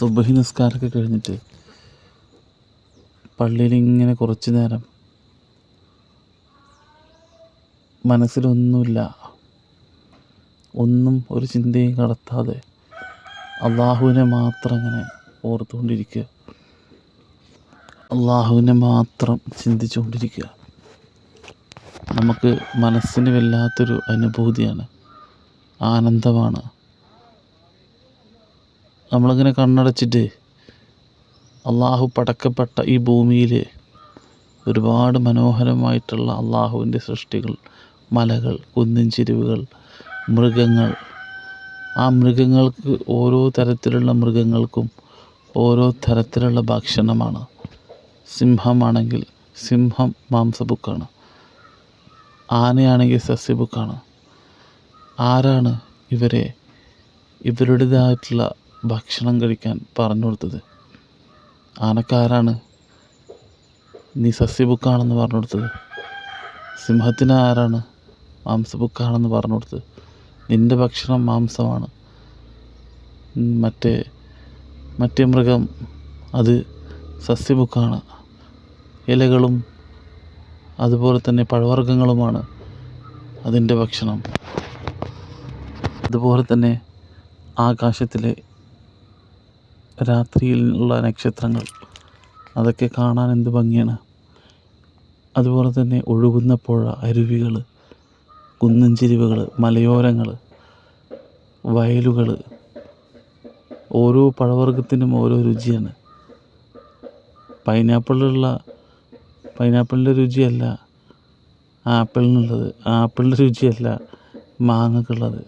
സുബഹി നിസ്കാരമൊക്കെ കഴിഞ്ഞിട്ട് പള്ളിയിൽ ഇങ്ങനെ കുറച്ച് നേരം മനസ്സിലൊന്നുമില്ല. ഒന്നും ഒരു ചിന്തയും കടത്താതെ അള്ളാഹുവിനെ മാത്രം അങ്ങനെ ഓർത്തുകൊണ്ടിരിക്കുക. അള്ളാഹുവിനെ മാത്രം ചിന്തിച്ചുകൊണ്ടിരിക്കുക. നമുക്ക് മനസ്സിന് വല്ലാത്തൊരു അനുഭൂതിയാണ്. ആനന്ദമാണ്. നമ്മളിങ്ങനെ കണ്ണടച്ചിട്ട് അള്ളാഹു പടക്കപ്പെട്ട ഈ ഭൂമിയിൽ ഒരുപാട് മനോഹരമായിട്ടുള്ള അള്ളാഹുവിന്റെ സൃഷ്ടികൾ മലകൾ കുന്നിൻ ചെരുവുകൾ മൃഗങ്ങൾ. ആ മൃഗങ്ങൾക്ക് ഓരോ തരത്തിലുള്ള മൃഗങ്ങൾക്കും ഓരോ തരത്തിലുള്ള ഭക്ഷണമാണ്. സിംഹമാണെങ്കിൽ സിംഹം മാംസബുക്കാണ് ആനയാണെങ്കിൽ സസ്യബുക്കാണ് ആരാണ് ഇവരെ? ഇവരുടേതായിട്ടുള്ള ഭക്ഷണം കഴിക്കാൻ പറഞ്ഞു കൊടുത്തത്. ആനക്കാരാണ്. നീ സസ്യബുക്കാണെന്ന് പറഞ്ഞു കൊടുത്തത്. സിംഹത്തിന് ആരാണ്? മാംസബുക്കാണെന്ന് പറഞ്ഞു കൊടുത്തത്. നിന്റെ ഭക്ഷണം മാംസമാണ്. മറ്റേ മറ്റേ മൃഗം അത് സസ്യബുക്കാണ്. ഇലകളും അതുപോലെ തന്നെ പഴവർഗങ്ങളുമാണ് അതിന്റെ ഭക്ഷണം. അതുപോലെ തന്നെ ആകാശത്തിലെ രാത്രിയിലുള്ള നക്ഷത്രങ്ങൾ. അതൊക്കെ കാണാൻ എന്ത് ഭംഗിയാണ്. അതുപോലെ തന്നെ ഒഴുകുന്ന പുഴ അരുവികൾ കുന്നിൻ മലയോരങ്ങൾ വയലുകൾ. ഓരോ പഴവർഗത്തിനും ഓരോ രുചിയാണ്. പൈനാപ്പിളിലുള്ള പൈനാപ്പിളിന്റെ രുചിയല്ല ആപ്പിളിനുള്ളത്. ആപ്പിളിന്റെ രുചിയല്ല മാങ്ങക്കുള്ളത്.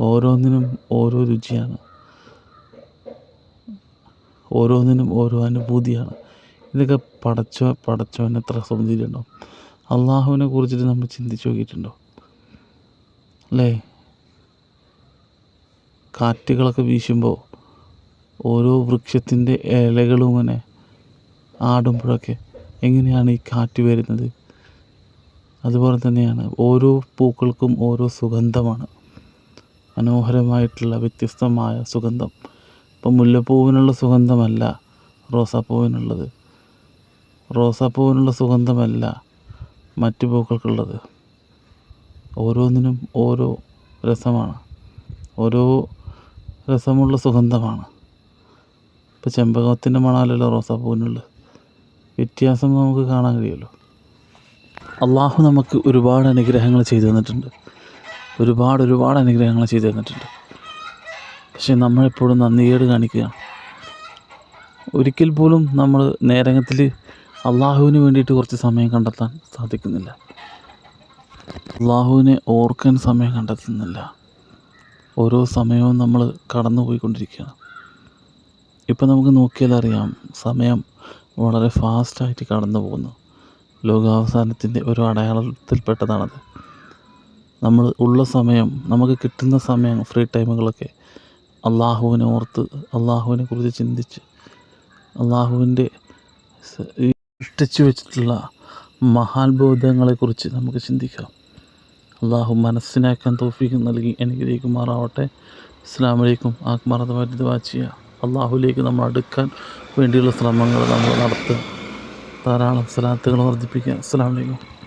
ഓരോന്നിനും ഓരോ രുചിയാണ്. ഓരോന്നിനും ഓരോ അനുഭൂതിയാണ്. ഇതൊക്കെ പടച്ചോ പടച്ചോൻ എത്ര സൗന്ദര്യമുണ്ടോ അള്ളാഹുവിനെ കുറിച്ചിട്ട് നമ്മൾ ചിന്തിച്ച് നോക്കിയിട്ടുണ്ടോ? അല്ലേ? കാറ്റുകളൊക്കെ വീശുമ്പോൾ ഓരോ വൃക്ഷത്തിന്റെ ഇലകളും ഇങ്ങനെ ആടുമ്പോഴൊക്കെ എങ്ങനെയാണ് ഈ കാറ്റ് വരുന്നത്? അതുപോലെ തന്നെയാണ് ഓരോ പൂക്കൾക്കും ഓരോ സുഗന്ധമാണ്. മനോഹരമായിട്ടുള്ള വ്യത്യസ്തമായ സുഗന്ധം. ഇപ്പം മുല്ലപ്പൂവിനുള്ള സുഗന്ധമല്ല റോസാപ്പൂവിനുള്ളത്. റോസാപ്പൂവിനുള്ള സുഗന്ധമല്ല മറ്റു പൂക്കൾക്കുള്ളത്. ഓരോന്നിനും ഓരോ രസമാണ്. ഓരോ രസമുള്ള സുഗന്ധമാണ്. ഇപ്പോൾ ചെമ്പകത്തിന്റെ മണമല്ലല്ലോ റോസാപ്പൂവിനുള്ളത്. വ്യത്യാസം നമുക്ക് കാണാൻ കഴിയുമല്ലോ. അള്ളാഹു നമുക്ക് ഒരുപാട് അനുഗ്രഹങ്ങൾ ചെയ്തു തന്നിട്ടുണ്ട്. ഒരുപാട് ഒരുപാട് അനുഗ്രഹങ്ങൾ ചെയ്തു തന്നിട്ടുണ്ട്. പക്ഷെ നമ്മളെപ്പോഴും നന്ദികേട് കാണിക്കുകയാണ് ഒരിക്കൽ പോലും നമ്മൾ നേരങ്ങത്തിൽ അള്ളാഹുവിന് വേണ്ടിയിട്ട് കുറച്ച് സമയം കണ്ടെത്താൻ സാധിക്കുന്നില്ല. അള്ളാഹുവിനെ ഓർക്കാൻ സമയം കണ്ടെത്തുന്നില്ല. ഓരോ സമയവും നമ്മൾ കടന്നു പോയിക്കൊണ്ടിരിക്കുകയാണ് ഇപ്പം നമുക്ക് നോക്കിയാൽ അറിയാം സമയം വളരെ ഫാസ്റ്റായിട്ട് കടന്നു പോകുന്നു ലോകാവസാനത്തിന്റെ ഒരു അടയാളത്തിൽപ്പെട്ടതാണത്. നമ്മൾ ഉള്ള സമയം നമുക്ക് കിട്ടുന്ന സമയം ഫ്രീ ടൈമുകളൊക്കെ അള്ളാഹുവിനെ ഓർത്ത് അള്ളാഹുവിനെ കുറിച്ച് ചിന്തിച്ച് അള്ളാഹുവിന്റെ സൃഷ്ടിച്ചു വെച്ചിട്ടുള്ള മഹാത്ഭുതങ്ങളെക്കുറിച്ച് നമുക്ക് ചിന്തിക്കാം. അള്ളാഹു മനസ്സിനാക്കാൻ തോഫിക്ക് നൽകി അനുഗ്രഹിക്കുമാറാവട്ടെ. അസ്സാം വലൈക്കും ആത്മാർത്ഥമായിട്ട് ദുആ ചെയ്യുക അള്ളാഹുലേക്ക് നമ്മൾ അടുക്കാൻ വേണ്ടിയുള്ള ശ്രമങ്ങൾ നമ്മൾ നടത്തുക. ധാരാളം സ്ഥലത്തുകൾ വർദ്ധിപ്പിക്കുക. അസ്സാം വലൈക്കും